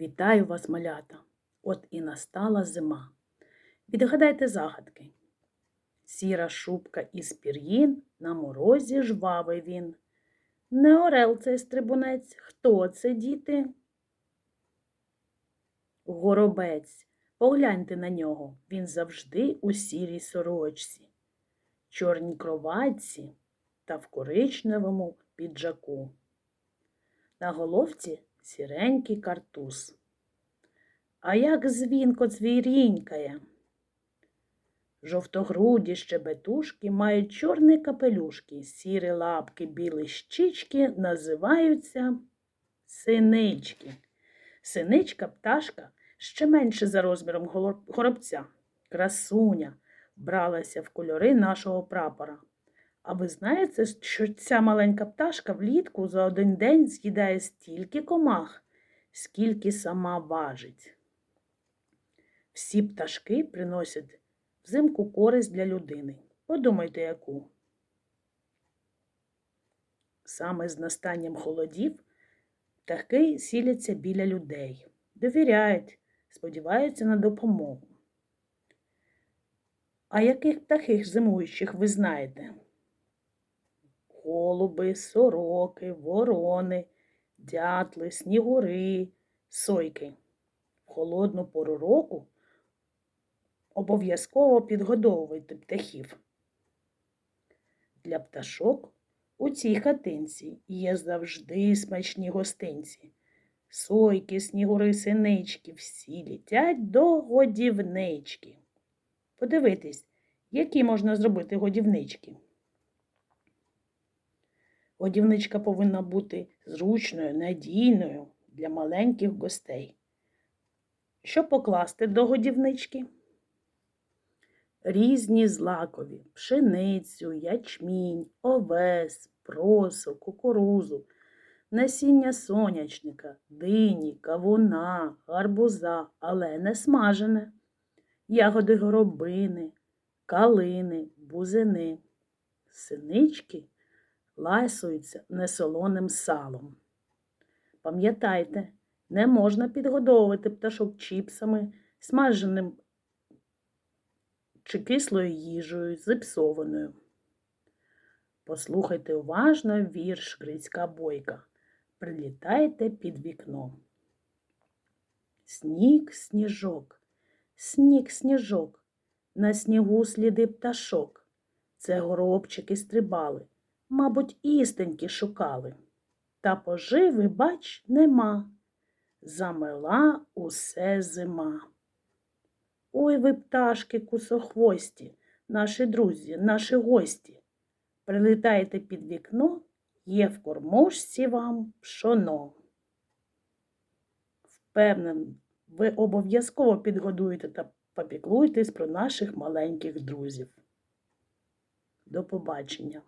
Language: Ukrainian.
Вітаю вас, малята! От і настала зима. Відгадайте загадки. Сіра шубка із пір'їн, на морозі жвавий він. Не орел цей стрибунець, хто це, діти? Горобець. Погляньте на нього, він завжди у сірій сорочці, чорній кроватці та в коричневому піджаку. На головці сіренький картуз. А як дзвінко дзвірінькає. Жовтогруді щебетушки мають чорні капелюшки, сірі лапки, білі щічки називаються синички. Синичка пташка ще менше за розміром горобця. Красуня вбралася в кольори нашого прапора. А ви знаєте, що ця маленька пташка влітку за один день з'їдає стільки комах, скільки сама важить. Всі пташки приносять взимку користь для людини. Подумайте, яку. Саме з настанням холодів птахи сіляться біля людей, довіряють, сподіваються на допомогу. А яких птахів зимуючих ви знаєте? Голуби, сороки, ворони, дятли, снігури, сойки. В холодну пору року обов'язково підгодовувати птахів. Для пташок у цій хатинці є завжди смачні гостинці. Сойки, снігури, синички всі літять до годівнички. Подивитись, які можна зробити годівнички. Годівничка повинна бути зручною, надійною для маленьких гостей. Що покласти до годівнички? Різні злакові пшеницю, ячмінь, овес, просо, кукурузу, насіння сонячника, дині, кавуна, гарбуза, але не смажене, ягоди горобини, калини, бузини, синички ласуються несолоним салом. Пам'ятайте, не можна підгодовувати пташок чіпсами, смаженим чи кислою їжею, зіпсованою. Послухайте уважно вірш Грицька бойка. Прилітайте під вікно. Сніг, сніжок, сніг, сніжок, на снігу сліди пташок. Це горобчики стрибали, мабуть, істеньки шукали. Та поживи, бач, нема. Замела усе зима. Ой ви, пташки кусохвості, наші друзі, наші гості. Прилітайте під вікно, є в кормушці вам пшоно. Впевнений, ви обов'язково підгодуєте та попіклуєтесь про наших маленьких друзів. До побачення!